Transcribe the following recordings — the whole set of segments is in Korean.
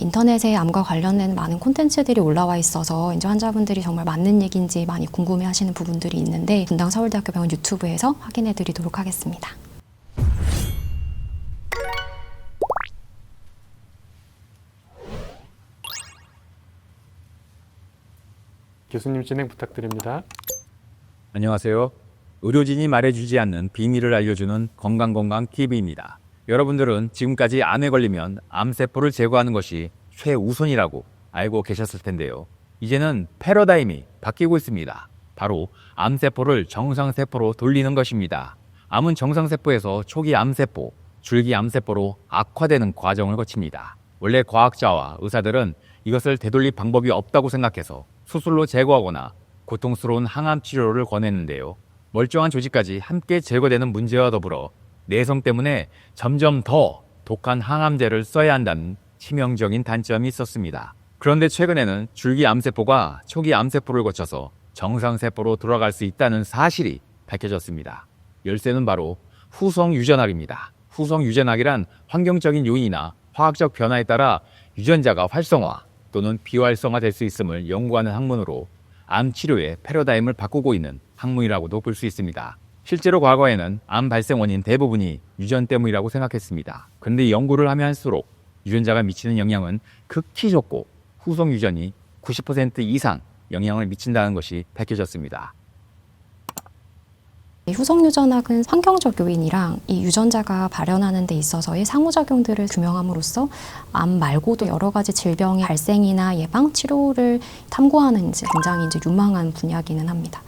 인터넷에 암과 관련된 많은 콘텐츠들이 올라와 있어서 이제 환자분들이 정말 맞는 얘기인지 많이 궁금해 하시는 부분들이 있는데 분당 서울대학교 병원 유튜브에서 확인해 드리도록 하겠습니다. 교수님 진행 부탁드립니다. 안녕하세요. 의료진이 말해주지 않는 비밀을 알려주는 건강건강 TV입니다. 여러분들은 지금까지 암에 걸리면 암세포를 제거하는 것이 최우선이라고 알고 계셨을 텐데요. 이제는 패러다임이 바뀌고 있습니다. 바로 암세포를 정상세포로 돌리는 것입니다. 암은 정상세포에서 초기 암세포, 줄기 암세포로 악화되는 과정을 거칩니다. 원래 과학자와 의사들은 이것을 되돌릴 방법이 없다고 생각해서 수술로 제거하거나 고통스러운 항암 치료를 권했는데요. 멀쩡한 조직까지 함께 제거되는 문제와 더불어 내성 때문에 점점 더 독한 항암제를 써야 한다는 치명적인 단점이 있었습니다. 그런데 최근에는 줄기 암세포가 초기 암세포를 거쳐서 정상세포로 돌아갈 수 있다는 사실이 밝혀졌습니다. 열쇠는 바로 후성 유전학입니다. 후성 유전학이란 환경적인 요인이나 화학적 변화에 따라 유전자가 활성화 또는 비활성화 될 수 있음을 연구하는 학문으로 암 치료의 패러다임을 바꾸고 있는 학문이라고도 볼 수 있습니다. 실제로 과거에는 암 발생 원인 대부분이 유전 때문이라고 생각했습니다. 그런데 연구를 하면 할수록 유전자가 미치는 영향은 극히 적고 후속 유전이 90% 이상 영향을 미친다는 것이 밝혀졌습니다. 이 후속 유전학은 환경적 요인이랑 이 유전자가 발현하는 데 있어서의 상호작용들을 규명함으로써 암 말고도 여러 가지 질병의 발생이나 예방 치료를 탐구하는 굉장히 이제 유망한 분야기는 합니다.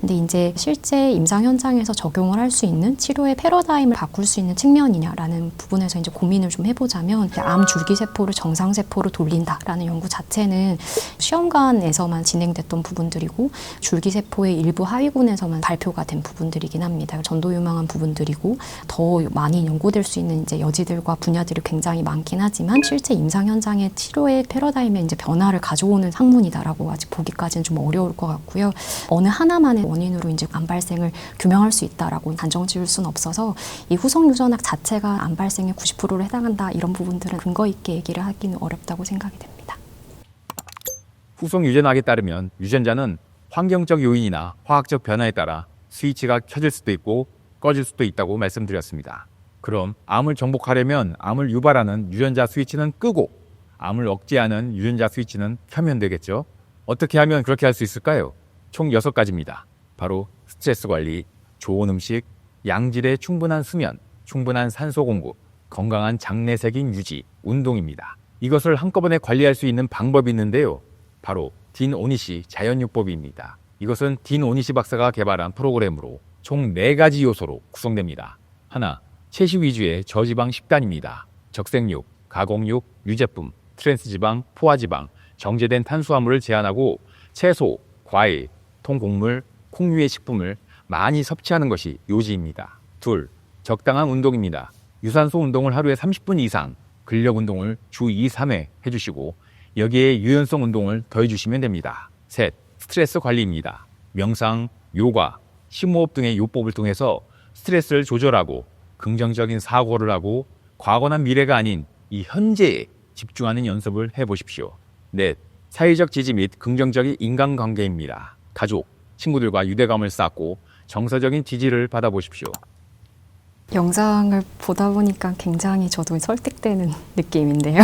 근데 이제 실제 임상 현장에서 적용을 할 수 있는 치료의 패러다임을 바꿀 수 있는 측면이냐라는 부분에서 이제 고민을 좀 해보자면 암 줄기 세포를 정상 세포로 돌린다라는 연구 자체는 시험관에서만 진행됐던 부분들이고 줄기 세포의 일부 하위군에서만 발표가 된 부분들이긴 합니다. 전도 유망한 부분들이고 더 많이 연구될 수 있는 이제 여지들과 분야들이 굉장히 많긴 하지만 실제 임상 현장의 치료의 패러다임에 이제 변화를 가져오는 학문이다라고 아직 보기까지는 좀 어려울 것 같고요. 어느 하나만의 원인으로 이제 암 발생을 규명할 수 있다라고 단정 지을 수는 없어서 이 후성 유전학 자체가 암 발생의 90%를 해당한다 이런 부분들은 근거 있게 얘기를 하기는 어렵다고 생각이 됩니다. 후속 유전학에 따르면 유전자는 환경적 요인이나 화학적 변화에 따라 스위치가 켜질 수도 있고 꺼질 수도 있다고 말씀드렸습니다. 그럼 암을 정복하려면 암을 유발하는 유전자 스위치는 끄고 암을 억제하는 유전자 스위치는 켜면 되겠죠? 어떻게 하면 그렇게 할 수 있을까요? 총 6가지입니다. 바로 스트레스 관리, 좋은 음식, 양질의 충분한 수면, 충분한 산소 공급, 건강한 장내색인 유지, 운동입니다. 이것을 한꺼번에 관리할 수 있는 방법이 있는데요. 바로 딘 오니시 자연요법입니다. 이것은 딘 오니시 박사가 개발한 프로그램으로 총 4가지 요소로 구성됩니다. 하나, 채식 위주의 저지방 식단입니다. 적색육, 가공육, 유제품, 트랜스지방, 포화지방, 정제된 탄수화물을 제한하고 채소, 과일, 통곡물, 콩류의 식품을 많이 섭취하는 것이 요지입니다. 둘, 적당한 운동입니다. 유산소 운동을 하루에 30분 이상, 근력 운동을 주 2, 3회 해주시고 여기에 유연성 운동을 더해주시면 됩니다. 셋, 스트레스 관리입니다. 명상, 요가, 심호흡 등의 요법을 통해서 스트레스를 조절하고 긍정적인 사고를 하고 과거나 미래가 아닌 이 현재에 집중하는 연습을 해보십시오. 넷, 사회적 지지 및 긍정적인 인간관계입니다. 가족, 친구들과 유대감을 쌓고 정서적인 지지를 받아보십시오. 영상을 보다 보니까 굉장히 저도 설득되는 느낌인데요.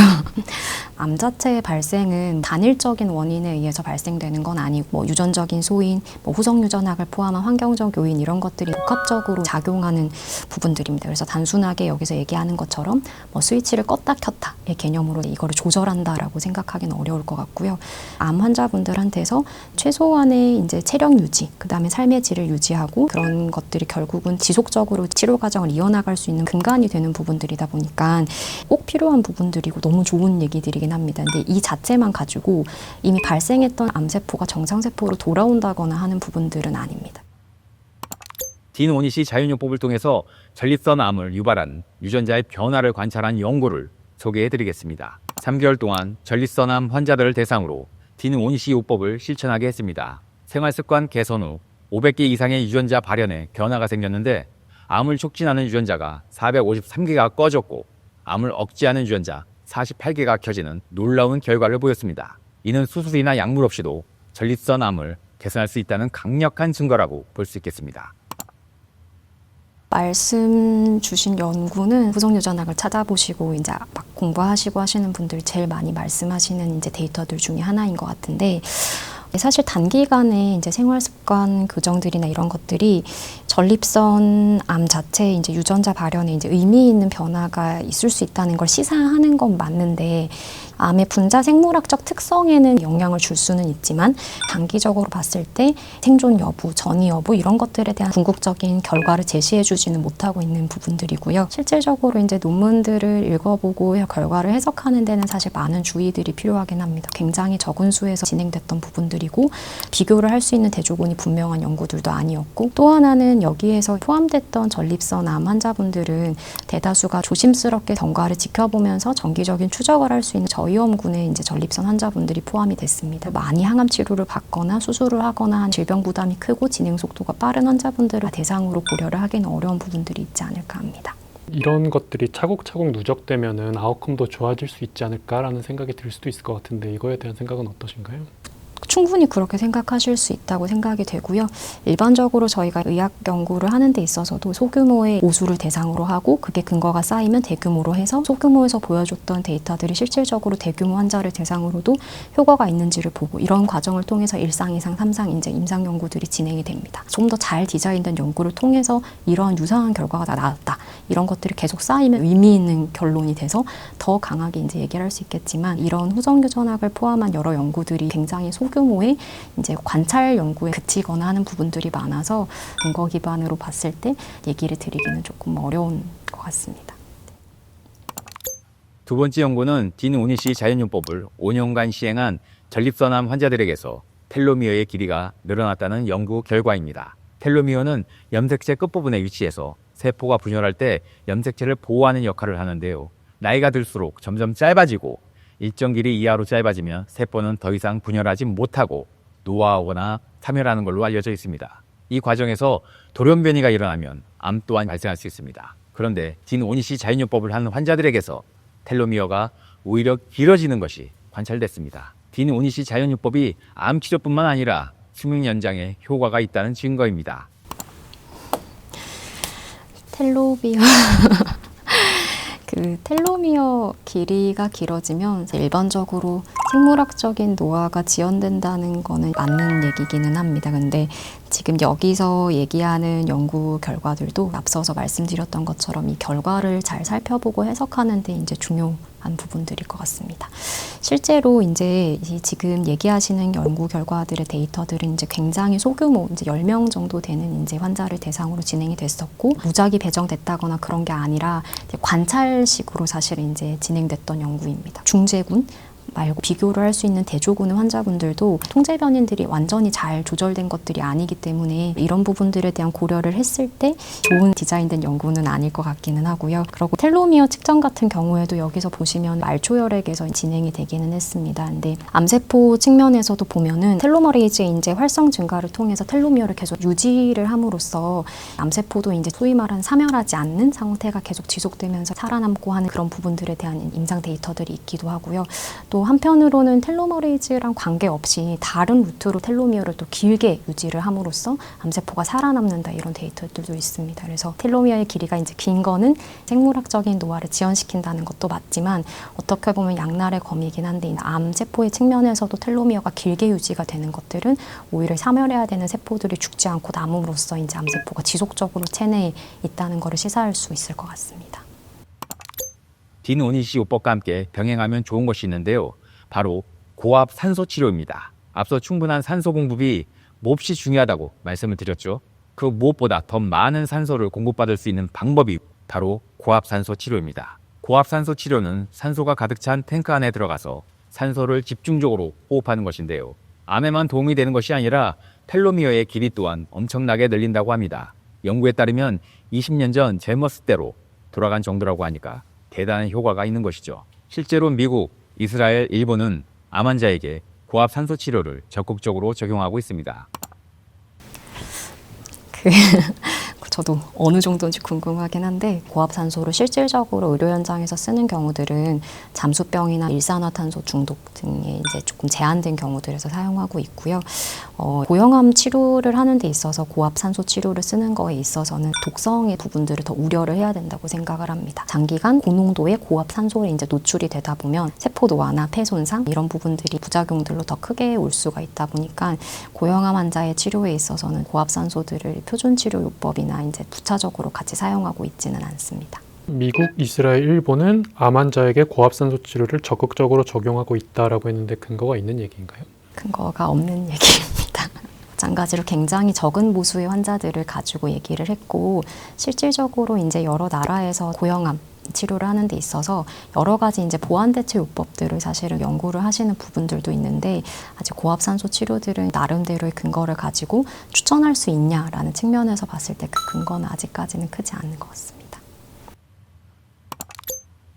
암 자체의 발생은 단일적인 원인에 의해서 발생되는 건 아니고 뭐 유전적인 소인, 뭐 후성 유전학을 포함한 환경적 요인 이런 것들이 복합적으로 작용하는 부분들입니다. 그래서 단순하게 여기서 얘기하는 것처럼 뭐 스위치를 껐다 켰다의 개념으로 이거를 조절한다라고 생각하기는 어려울 것 같고요. 암 환자분들한테서 최소한의 이제 체력 유지, 그 다음에 삶의 질을 유지하고 그런 것들이 결국은 지속적으로 치료 과정을 이어나갈 수 있는 근간이 되는 부분들이다 보니까 꼭 필요한 부분들이고 너무 좋은 얘기들이긴 합니다. 근데 이 자체만 가지고 이미 발생했던 암세포가 정상세포로 돌아온다거나 하는 부분들은 아닙니다. 딘 오니시 자연요법을 통해서 전립선 암을 유발한 유전자의 변화를 관찰한 연구를 소개해 드리겠습니다. 3개월 동안 전립선암 환자들을 대상으로 딘 오니시 요법을 실천하게 했습니다. 생활습관 개선 후 500개 이상의 유전자 발현에 변화가 생겼는데 암을 촉진하는 유전자가 453개가 꺼졌고 암을 억제하는 유전자 48개가 켜지는 놀라운 결과를 보였습니다. 이는 수술이나 약물 없이도 전립선 암을 개선할 수 있다는 강력한 증거라고 볼 수 있겠습니다. 말씀 주신 연구는 후성유전학을 찾아보시고 이제 막 공부하시고 하시는 분들이 제일 많이 말씀하시는 이제 데이터들 중에 하나인 것 같은데 사실 단기간에 이제 생활 습관 교정들이나 이런 것들이 전립선 암 자체에 이제 유전자 발현에 이제 의미 있는 변화가 있을 수 있다는 걸 시사하는 건 맞는데 암의 분자 생물학적 특성에는 영향을 줄 수는 있지만 단기적으로 봤을 때 생존 여부, 전이 여부 이런 것들에 대한 궁극적인 결과를 제시해 주지는 못하고 있는 부분들이고요. 실질적으로 이제 논문들을 읽어보고 결과를 해석하는 데는 사실 많은 주의들이 필요하긴 합니다. 굉장히 적은 수에서 진행됐던 부분들이 고 비교를 할 수 있는 대조군이 분명한 연구들도 아니었고 또 하나는 여기에서 포함됐던 전립선 암 환자분들은 대다수가 조심스럽게 경과를 지켜보면서 정기적인 추적을 할 수 있는 저위험군의 이제 전립선 환자분들이 포함이 됐습니다. 많이 항암 치료를 받거나 수술을 하거나 한 질병 부담이 크고 진행 속도가 빠른 환자분들을 대상으로 고려를 하기는 어려운 부분들이 있지 않을까 합니다. 이런 것들이 차곡차곡 누적되면은 아웃컴도 좋아질 수 있지 않을까라는 생각이 들 수도 있을 것 같은데 이거에 대한 생각은 어떠신가요? 충분히 그렇게 생각하실 수 있다고 생각이 되고요. 일반적으로 저희가 의학 연구를 하는 데 있어서도 소규모의 오수를 대상으로 하고 그게 근거가 쌓이면 대규모로 해서 소규모에서 보여줬던 데이터들이 실질적으로 대규모 환자를 대상으로도 효과가 있는지를 보고 이런 과정을 통해서 1상, 2상, 3상 이제 임상 연구들이 진행이 됩니다. 좀 더 잘 디자인된 연구를 통해서 이러한 유사한 결과가 다 나왔다. 이런 것들이 계속 쌓이면 의미 있는 결론이 돼서 더 강하게 이제 얘기를 할 수 있겠지만 이런 후정유전학을 포함한 여러 연구들이 굉장히 소규 모의 이제 관찰 연구에 그치거나 하는 부분들이 많아서 근거 기반으로 봤을 때 얘기를 드리기는 조금 어려운 것 같습니다. 두 번째 연구는 딘 오니시 자연요법을 5년간 시행한 전립선암 환자들에게서 텔로미어의 길이가 늘어났다는 연구 결과입니다. 텔로미어는 염색체 끝부분에 위치해서 세포가 분열할 때 염색체를 보호하는 역할을 하는데요. 나이가 들수록 점점 짧아지고 일정 길이 이하로 짧아지면 세포는 더 이상 분열하지 못하고 노화하거나 사멸하는 걸로 알려져 있습니다. 이 과정에서 돌연변이가 일어나면 암 또한 발생할 수 있습니다. 그런데 딘 오니시 자연요법을 하는 환자들에게서 텔로미어가 오히려 길어지는 것이 관찰됐습니다. 딘 오니시 자연요법이 암 치료뿐만 아니라 수명 연장에 효과가 있다는 증거입니다. 텔로미어 그 텔로미어 길이가 길어지면 일반적으로 생물학적인 노화가 지연된다는 거는 맞는 얘기기는 합니다. 근데 지금 여기서 얘기하는 연구 결과들도 앞서서 말씀드렸던 것처럼 이 결과를 잘 살펴보고 해석하는 데 이제 중요 한 부분들일 것 같습니다. 실제로 이제 이 지금 얘기하시는 연구 결과들의 데이터들은 이제 굉장히 소규모 이제 10명 정도 되는 이제 환자를 대상으로 진행이 됐었고 무작위 배정됐다거나 그런 게 아니라 관찰식으로 사실 이제 진행됐던 연구입니다. 중재군 말고 비교를 할 수 있는 대조군의 환자분들도 통제 변인들이 완전히 잘 조절된 것들이 아니기 때문에 이런 부분들에 대한 고려를 했을 때 좋은 디자인된 연구는 아닐 것 같기는 하고요. 그리고 텔로미어 측정 같은 경우에도 여기서 보시면 말초혈액에서 진행이 되기는 했습니다. 근데 암세포 측면에서도 보면은 텔로머레이즈의 이제 활성 증가를 통해서 텔로미어를 계속 유지를 함으로써 암세포도 이제 소위 말하는 사멸하지 않는 상태가 계속 지속되면서 살아남고 하는 그런 부분들에 대한 임상 데이터들이 있기도 하고요. 또 한편으로는 텔로머레이즈랑 관계없이 다른 루트로 텔로미어를 또 길게 유지를 함으로써 암세포가 살아남는다 이런 데이터들도 있습니다. 그래서 텔로미어의 길이가 이제 긴 거는 생물학적인 노화를 지연시킨다는 것도 맞지만 어떻게 보면 양날의 검이긴 한데 이 암세포의 측면에서도 텔로미어가 길게 유지가 되는 것들은 오히려 사멸해야 되는 세포들이 죽지 않고 남음으로써 이제 암세포가 지속적으로 체내에 있다는 것을 시사할 수 있을 것 같습니다. 딘 오니시 요법과 함께 병행하면 좋은 것이 있는데요. 바로 고압 산소 치료입니다. 앞서 충분한 산소 공급이 몹시 중요하다고 말씀을 드렸죠. 그 무엇보다 더 많은 산소를 공급받을 수 있는 방법이 바로 고압 산소 치료입니다. 고압 산소 치료는 산소가 가득 찬 탱크 안에 들어가서 산소를 집중적으로 호흡하는 것인데요. 암에만 도움이 되는 것이 아니라 텔로미어의 길이 또한 엄청나게 늘린다고 합니다. 연구에 따르면 20년 전 제머스 대로 돌아간 정도라고 하니까 대단한 효과가 있는 것이죠. 실제로 미국, 이스라엘, 일본은 암 환자에게 고압 산소 치료를 적극적으로 적용하고 있습니다. 저도 어느 정도인지 궁금하긴 한데 고압산소를 실질적으로 의료 현장에서 쓰는 경우들은 잠수병이나 일산화탄소 중독 등의 이제 조금 제한된 경우들에서 사용하고 있고요. 어, 고형암 치료를 하는 데 있어서 고압산소 치료를 쓰는 거에 있어서는 독성의 부분들을 더 우려를 해야 된다고 생각을 합니다. 장기간 고농도의 고압산소에 이제 노출이 되다 보면 세포 노화나 폐 손상 이런 부분들이 부작용들로 더 크게 올 수가 있다 보니까 고형암 환자의 치료에 있어서는 고압산소들을 표준 치료 요법이나 이제 부차적으로 같이 사용하고 있지는 않습니다. 미국, 이스라엘, 일본은 암 환자에게 고압산소 치료를 적극적으로 적용하고 있다라고 했는데 근거가 있는 얘기인가요? 근거가 없는 얘기입니다. 마찬가지로 굉장히 적은 보수의 환자들을 가지고 얘기를 했고 실질적으로 이제 여러 나라에서 고형암 치료를 하는 데 있어서 여러 가지 이제 보완 대체 요법들을 사실은 연구를 하시는 부분들도 있는데 아직 고압산소 치료들은 나름대로의 근거를 가지고 추천할 수 있냐라는 측면에서 봤을 때 그 근거는 아직까지는 크지 않은 것 같습니다.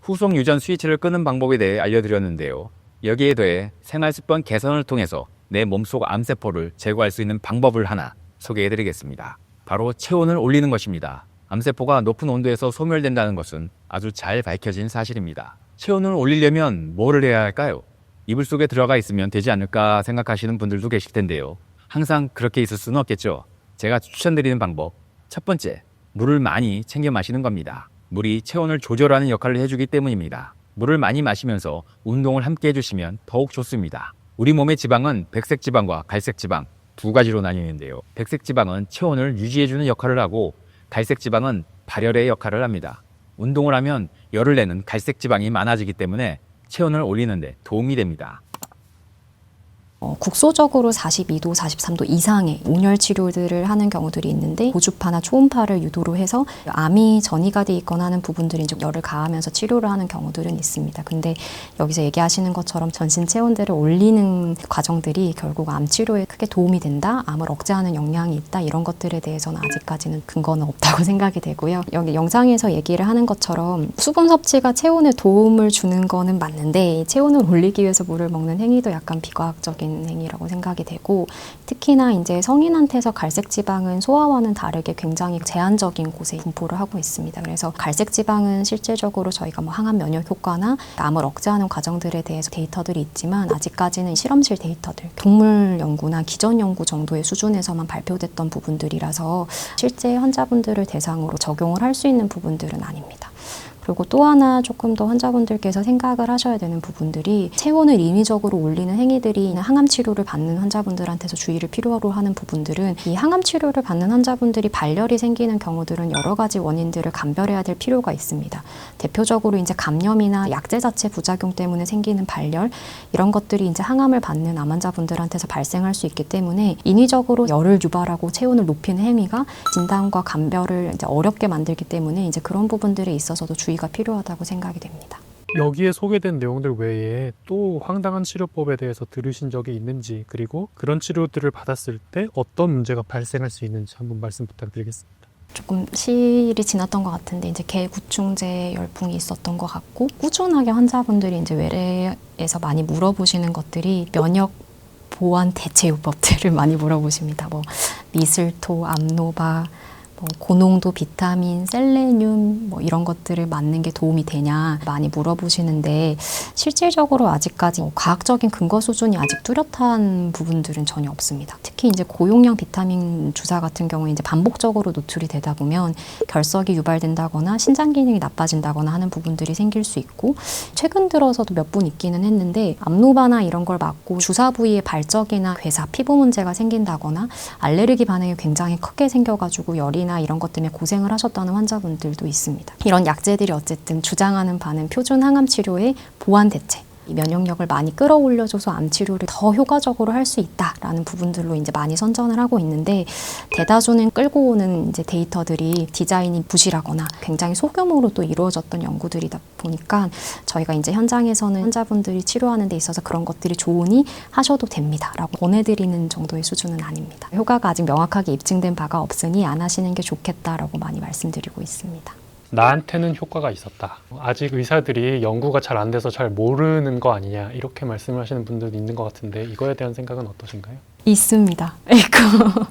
후속 유전 스위치를 끄는 방법에 대해 알려드렸는데요. 여기에 더해 생활 습관 개선을 통해서 내 몸속 암세포를 제거할 수 있는 방법을 하나 소개해드리겠습니다. 바로 체온을 올리는 것입니다. 암세포가 높은 온도에서 소멸된다는 것은 아주 잘 밝혀진 사실입니다. 체온을 올리려면 뭐를 해야 할까요? 이불 속에 들어가 있으면 되지 않을까 생각하시는 분들도 계실 텐데요. 항상 그렇게 있을 수는 없겠죠. 제가 추천드리는 방법. 첫 번째, 물을 많이 챙겨 마시는 겁니다. 물이 체온을 조절하는 역할을 해주기 때문입니다. 물을 많이 마시면서 운동을 함께 해주시면 더욱 좋습니다. 우리 몸의 지방은 백색 지방과 갈색 지방 두 가지로 나뉘는데요. 백색 지방은 체온을 유지해주는 역할을 하고 갈색 지방은 발열의 역할을 합니다. 운동을 하면 열을 내는 갈색 지방이 많아지기 때문에 체온을 올리는데 도움이 됩니다. 어, 국소적으로 42도, 43도 이상의 온열 치료들을 하는 경우들이 있는데 고주파나 초음파를 유도로 해서 암이 전이가 돼 있거나 하는 부분들이 좀 열을 가하면서 치료를 하는 경우들은 있습니다. 근데 여기서 얘기하시는 것처럼 전신 체온들을 올리는 과정들이 결국 암 치료에 크게 도움이 된다, 암을 억제하는 영향이 있다 이런 것들에 대해서는 아직까지는 근거는 없다고 생각이 되고요. 여기 영상에서 얘기를 하는 것처럼 수분 섭취가 체온에 도움을 주는 거는 맞는데 체온을 올리기 위해서 물을 먹는 행위도 약간 비과학적인 행위라고 생각이 되고 특히나 이제 성인한테서 갈색 지방은 소아와는 다르게 굉장히 제한적인 곳에 분포를 하고 있습니다. 그래서 갈색 지방은 실질적으로 저희가 뭐 항암 면역 효과나 암을 억제하는 과정들에 대해서 데이터들이 있지만 아직까지는 실험실 데이터들, 동물 연구나 기전 연구 정도의 수준에서만 발표됐던 부분들이라서 실제 환자분들을 대상으로 적용을 할 수 있는 부분들은 아닙니다. 그리고 또 하나 조금 더 환자분들께서 생각을 하셔야 되는 부분들이 체온을 인위적으로 올리는 행위들이 항암 치료를 받는 환자분들한테서 주의를 필요로 하는 부분들은 이 항암 치료를 받는 환자분들이 발열이 생기는 경우들은 여러 가지 원인들을 감별해야 될 필요가 있습니다. 대표적으로 이제 감염이나 약제 자체 부작용 때문에 생기는 발열 이런 것들이 이제 항암을 받는 암 환자분들한테서 발생할 수 있기 때문에 인위적으로 열을 유발하고 체온을 높이는 행위가 진단과 감별을 이제 어렵게 만들기 때문에 이제 그런 부분들에 있어서도 주의 가 필요하다고 생각이 됩니다. 여기에 소개된 내용들 외에 또 황당한 치료법에 대해서 들으신 적이 있는지 그리고 그런 치료들을 받았을 때 어떤 문제가 발생할 수 있는지 한번 말씀 부탁드리겠습니다. 조금 시일이 지났던 것 같은데 이제 개구충제 열풍이 있었던 것 같고 꾸준하게 환자분들이 이제 외래에서 많이 물어보시는 것들이 면역 보완 대체 요법들을 많이 물어보십니다. 뭐 미슬토, 암노바, 뭐 고농도 비타민, 셀레늄 뭐 이런 것들을 맞는 게 도움이 되냐 많이 물어보시는데 실질적으로 아직까지 뭐 과학적인 근거 수준이 아직 뚜렷한 부분들은 전혀 없습니다. 특히 이제 고용량 비타민 주사 같은 경우에 이제 반복적으로 노출이 되다 보면 결석이 유발된다거나 신장 기능이 나빠진다거나 하는 부분들이 생길 수 있고 최근 들어서도 몇 분 있기는 했는데 암노바나 이런 걸 맞고 주사 부위에 발적이나 괴사, 피부 문제가 생긴다거나 알레르기 반응이 굉장히 크게 생겨가지고 열이 나 이런 것 때문에 고생을 하셨다는 환자분들도 있습니다. 이런 약제들이 어쨌든 주장하는 바는 표준 항암 치료의 보완 대체. 이 면역력을 많이 끌어올려줘서 암 치료를 더 효과적으로 할 수 있다라는 부분들로 이제 많이 선전을 하고 있는데 대다수는 끌고 오는 이제 데이터들이 디자인이 부실하거나 굉장히 소규모로 또 이루어졌던 연구들이다 보니까 저희가 이제 현장에서는 환자분들이 치료하는 데 있어서 그런 것들이 좋으니 하셔도 됩니다라고 권해드리는 정도의 수준은 아닙니다. 효과가 아직 명확하게 입증된 바가 없으니 안 하시는 게 좋겠다라고 많이 말씀드리고 있습니다. 나한테는 효과가 있었다. 아직 의사들이 연구가 잘 안 돼서 잘 모르는 거 아니냐 이렇게 말씀을 하시는 분들도 있는 것 같은데 이거에 대한 생각은 어떠신가요? 있습니다. 있고.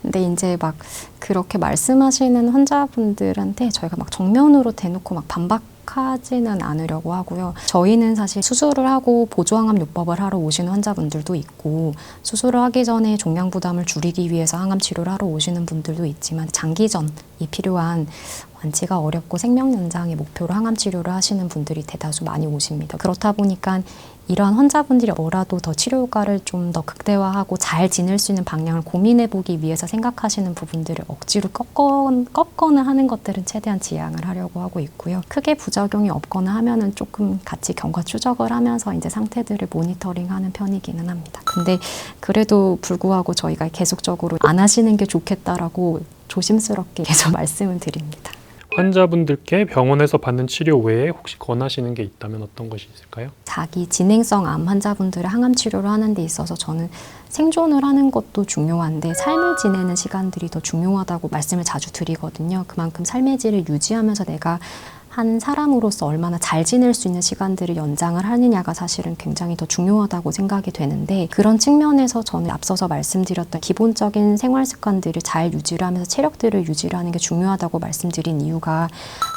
근데 이제 막 그렇게 말씀하시는 환자분들한테 저희가 막 정면으로 대놓고 막 반박 하지는 않으려고 하고요. 저희는 사실 수술을 하고 보조항암 요법을 하러 오시는 환자분들도 있고 수술을 하기 전에 종양 부담을 줄이기 위해서 항암 치료를 하러 오시는 분들도 있지만 장기전이 필요한 완치가 어렵고 생명 연장의 목표로 항암 치료를 하시는 분들이 대다수 많이 오십니다. 그렇다 보니까 이러한 환자분들이 뭐라도 더 치료 효과를 좀 더 극대화하고 잘 지낼 수 있는 방향을 고민해 보기 위해서 생각하시는 부분들을 억지로 꺾어, 꺾거나 하는 것들은 최대한 지양을 하려고 하고 있고요. 크게 부작용이 없거나 하면은 조금 같이 경과 추적을 하면서 이제 상태들을 모니터링하는 편이기는 합니다. 근데 그래도 불구하고 저희가 계속적으로 안 하시는 게 좋겠다라고 조심스럽게 계속 말씀을 드립니다. 환자분들께 병원에서 받는 치료 외에 혹시 권하시는 게 있다면 어떤 것이 있을까요? 자기 진행성 암 환자분들의 항암 치료를 하는 데 있어서 저는 생존을 하는 것도 중요한데 삶을 지내는 시간들이 더 중요하다고 말씀을 자주 드리거든요. 그만큼 삶의 질을 유지하면서 내가 한 사람으로서 얼마나 잘 지낼 수 있는 시간들을 연장을 하느냐가 사실은 굉장히 더 중요하다고 생각이 되는데 그런 측면에서 저는 앞서서 말씀드렸던 기본적인 생활 습관들을 잘 유지를 하면서 체력들을 유지를 하는 게 중요하다고 말씀드린 이유가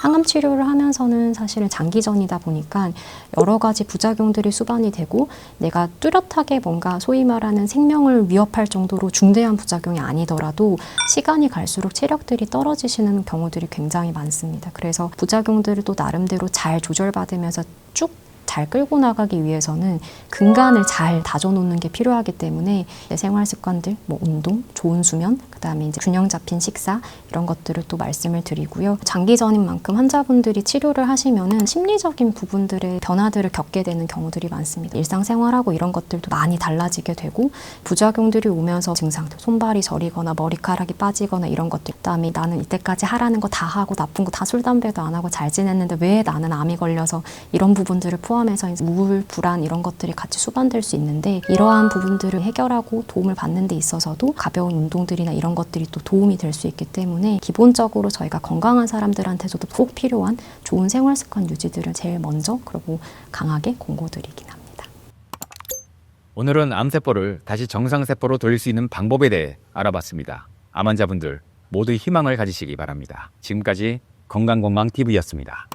항암 치료를 하면서는 사실은 장기전이다 보니까 여러 가지 부작용들이 수반이 되고 내가 뚜렷하게 뭔가 소위 말하는 생명을 위협할 정도로 중대한 부작용이 아니더라도 시간이 갈수록 체력들이 떨어지시는 경우들이 굉장히 많습니다. 그래서 부작용 또 나름대로 잘 조절받으면서 쭉 잘 끌고 나가기 위해서는 근간을 잘 다져놓는 게 필요하기 때문에 내 생활 습관들, 뭐 운동, 좋은 수면, 그다음에 이제 균형 잡힌 식사 이런 것들을 또 말씀을 드리고요. 장기전인 만큼 환자분들이 치료를 하시면은 심리적인 부분들의 변화들을 겪게 되는 경우들이 많습니다. 일상생활하고 이런 것들도 많이 달라지게 되고 부작용들이 오면서 증상들, 손발이 저리거나 머리카락이 빠지거나 이런 것들. 그다음에 나는 이때까지 하라는 거 다 하고 나쁜 거 다 술 담배도 안 하고 잘 지냈는데 왜 나는 암이 걸려서 이런 부분들을 포함해서 이제 우울, 불안 이런 것들이 같이 수반될 수 있는데 이러한 부분들을 해결하고 도움을 받는 데 있어서도 가벼운 운동들이나 이런 것들이 또 도움이 될 수 있기 때문에 기본적으로 저희가 건강한 사람들한테서도 꼭 필요한 좋은 생활 습관 유지들을 제일 먼저 그리고 강하게 공고드리긴 합니다. 오늘은 암세포를 다시 정상세포로 돌릴 수 있는 방법에 대해 알아봤습니다. 암 환자분들 모두 희망을 가지시기 바랍니다. 지금까지 건강건강TV였습니다.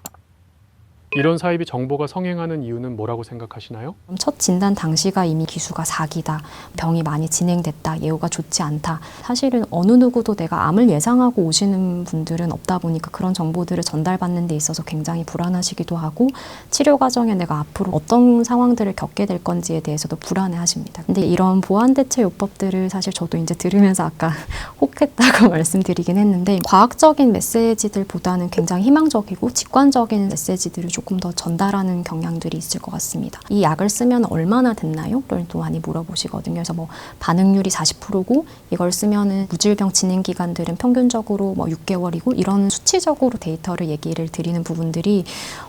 이런 사입이 정보가 성행하는 이유는 뭐라고 생각하시나요? 첫 진단 당시가 이미 기수가 4기다, 병이 많이 진행됐다, 예후가 좋지 않다. 사실은 어느 누구도 내가 암을 예상하고 오시는 분들은 없다 보니까 그런 정보들을 전달받는 데 있어서 굉장히 불안하시기도 하고 치료 과정에 내가 앞으로 어떤 상황들을 겪게 될 건지에 대해서도 불안해 하십니다. 근데 이런 보안 대체 요법들을 사실 저도 이제 들으면서 아까 혹했다고 말씀드리긴 했는데 과학적인 메시지들보다는 굉장히 희망적이고 직관적인 메시지들을 조금 더 전달하는 경향들이 있을 것 같습니다. 이 약을 쓰면 얼마나 됐나요? 를또 많이 물어보시거든요. 그래서 뭐 반응률이 40%고 이걸 쓰면은 무질병 진행 기간들은 평균적으로 뭐 6개월이고 이런 수치적으로 데이터를 얘기를 드리는 부분들이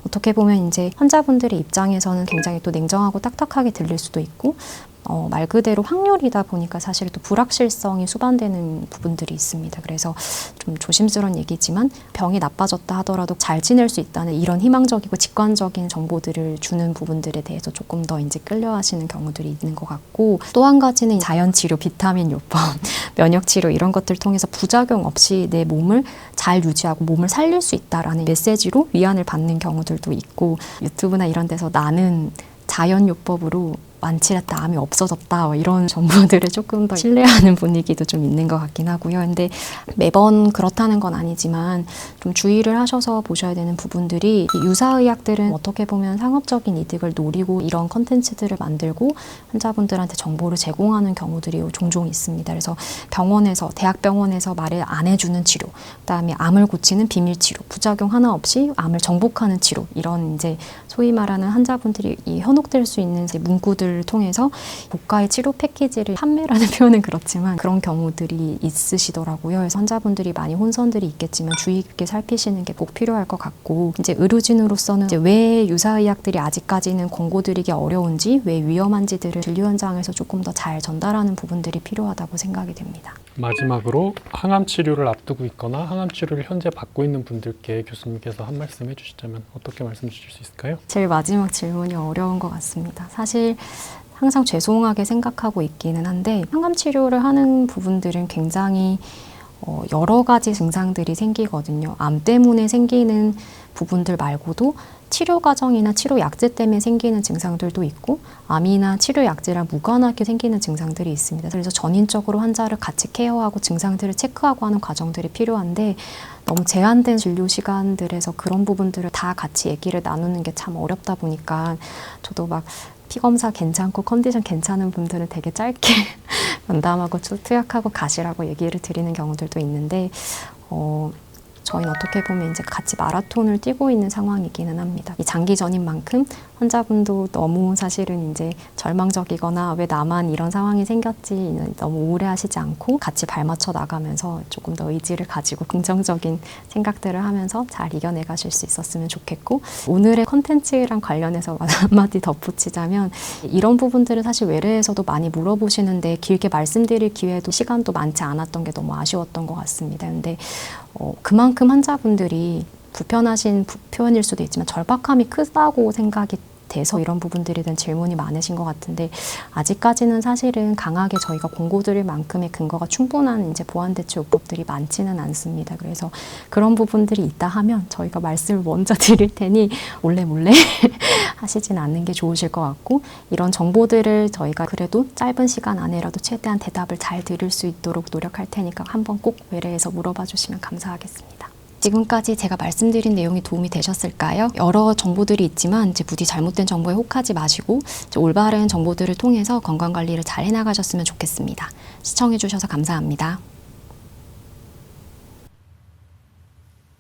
어떻게 보면 이제 환자분들의 입장에서는 굉장히 또 냉정하고 딱딱하게 들릴 수도 있고 어, 말 그대로 확률이다 보니까 사실 또 불확실성이 수반되는 부분들이 있습니다. 그래서 좀 조심스러운 얘기지만 병이 나빠졌다 하더라도 잘 지낼 수 있다는 이런 희망적이고 직관적인 정보들을 주는 부분들에 대해서 조금 더 이제 끌려하시는 경우들이 있는 것 같고 또 한 가지는 자연 치료, 비타민 요법, 면역 치료 이런 것들 통해서 부작용 없이 내 몸을 잘 유지하고 몸을 살릴 수 있다라는 메시지로 위안을 받는 경우들도 있고 유튜브나 이런 데서 나는 자연 요법으로 완치했다, 암이 없어졌다 뭐 이런 정보들을 조금 더 신뢰하는 분위기도 좀 있는 것 같긴 하고요. 근데 매번 그렇다는 건 아니지만 좀 주의를 하셔서 보셔야 되는 부분들이 이 유사의학들은 어떻게 보면 상업적인 이득을 노리고 이런 컨텐츠들을 만들고 환자분들한테 정보를 제공하는 경우들이 종종 있습니다. 그래서 병원에서 대학병원에서 말을 안 해주는 치료, 그다음에 암을 고치는 비밀 치료, 부작용 하나 없이 암을 정복하는 치료 이런 이제 소위 말하는 환자분들이 이 현혹될 수 있는 문구들 을 통해서 고가의 치료 패키지를 판매라는 표현은 그렇지만 그런 경우들이 있으시더라고요. 그래서 환자분들이 많이 혼선들이 있겠지만 주의 깊게 살피시는 게 꼭 필요할 것 같고 이제 의료진으로서는 이제 왜 유사의학들이 아직까지는 권고드리기 어려운지 왜 위험한지들을 진료 현장에서 조금 더 잘 전달하는 부분들이 필요하다고 생각이 됩니다. 마지막으로 항암 치료를 앞두고 있거나 항암 치료를 현재 받고 있는 분들께 교수님께서 한 말씀 해주시자면 어떻게 말씀 주실 수 있을까요? 제일 마지막 질문이 어려운 것 같습니다. 사실 항상 죄송하게 생각하고 있기는 한데 항암 치료를 하는 부분들은 굉장히 어, 여러 가지 증상들이 생기거든요. 암 때문에 생기는 부분들 말고도 치료 과정이나 치료 약제 때문에 생기는 증상들도 있고 암이나 치료 약제랑 무관하게 생기는 증상들이 있습니다. 그래서 전인적으로 환자를 같이 케어하고 증상들을 체크하고 하는 과정들이 필요한데 너무 제한된 진료 시간들에서 그런 부분들을 다 같이 얘기를 나누는 게 참 어렵다 보니까 저도 막 피검사 괜찮고 컨디션 괜찮은 분들은 되게 짧게 면담하고 좀 투약하고 가시라고 얘기를 드리는 경우들도 있는데 어, 저희는 어떻게 보면 이제 같이 마라톤을 뛰고 있는 상황이기는 합니다. 이 장기전인 만큼 환자분도 너무 사실은 이제 절망적이거나 왜 나만 이런 상황이 생겼지 너무 우울해하시지 않고 같이 발맞춰 나가면서 조금 더 의지를 가지고 긍정적인 생각들을 하면서 잘 이겨내 가실 수 있었으면 좋겠고 오늘의 컨텐츠랑 관련해서 한마디 덧붙이자면 이런 부분들은 사실 외래에서도 많이 물어보시는데 길게 말씀드릴 기회도 시간도 많지 않았던 게 너무 아쉬웠던 것 같습니다. 근데 어, 그만큼 환자분들이 불편하신 부- 표현일 수도 있지만 절박함이 크다고 생각이 돼서 이런 부분들에 대한 질문이 많으신 것 같은데 아직까지는 사실은 강하게 저희가 공고드릴 만큼의 근거가 충분한 이제 보완 대체 요법들이 많지는 않습니다. 그래서 그런 부분들이 있다 하면 저희가 말씀을 먼저 드릴 테니 몰래 몰래 하시진 않는 게 좋으실 것 같고 이런 정보들을 저희가 그래도 짧은 시간 안에라도 최대한 대답을 잘 드릴 수 있도록 노력할 테니까 한번 꼭 외래에서 물어봐 주시면 감사하겠습니다. 지금까지 제가 말씀드린 내용이 도움이 되셨을까요? 여러 정보들이 있지만 이제 부디 잘못된 정보에 혹하지 마시고 올바른 정보들을 통해서 건강 관리를 잘 해나가셨으면 좋겠습니다. 시청해 주셔서 감사합니다.